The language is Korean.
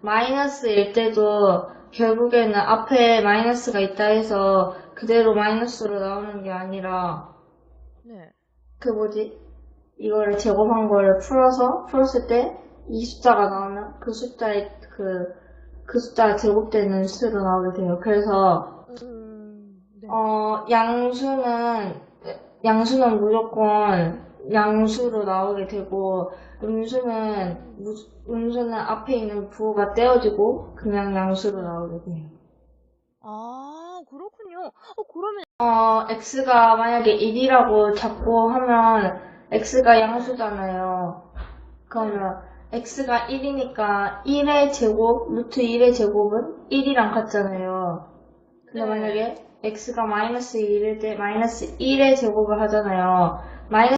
마이너스일 때도 결국에는 앞에 마이너스가 있다 해서 그대로 마이너스로 나오는 게 아니라 네. 그 뭐지? 이거를 제곱한 거를 풀어서 풀었을 때 이 숫자가 나오면 그 숫자의 그, 그 숫자가 제곱되는 수로 나오게 돼요. 그래서 음, 네. 어, 양수는, 양수는 무조건 양수로 나오게 되고, 음수는, 무- 음수는 앞에 있는 부호가 떼어지고, 그냥 양수로 나오게 돼요. 아, 그렇군요. 어, 그러면, 어, x가 만약에 1이라고 잡고 하면, x가 양수잖아요. 그러면, x가 1이니까 1의 제곱, 루트 1의 제곱은 1이랑 같잖아요. 근데 네. 만약에 x가 마이너스 1일 때 마이너스 1의 제곱을 하잖아요. 마이너스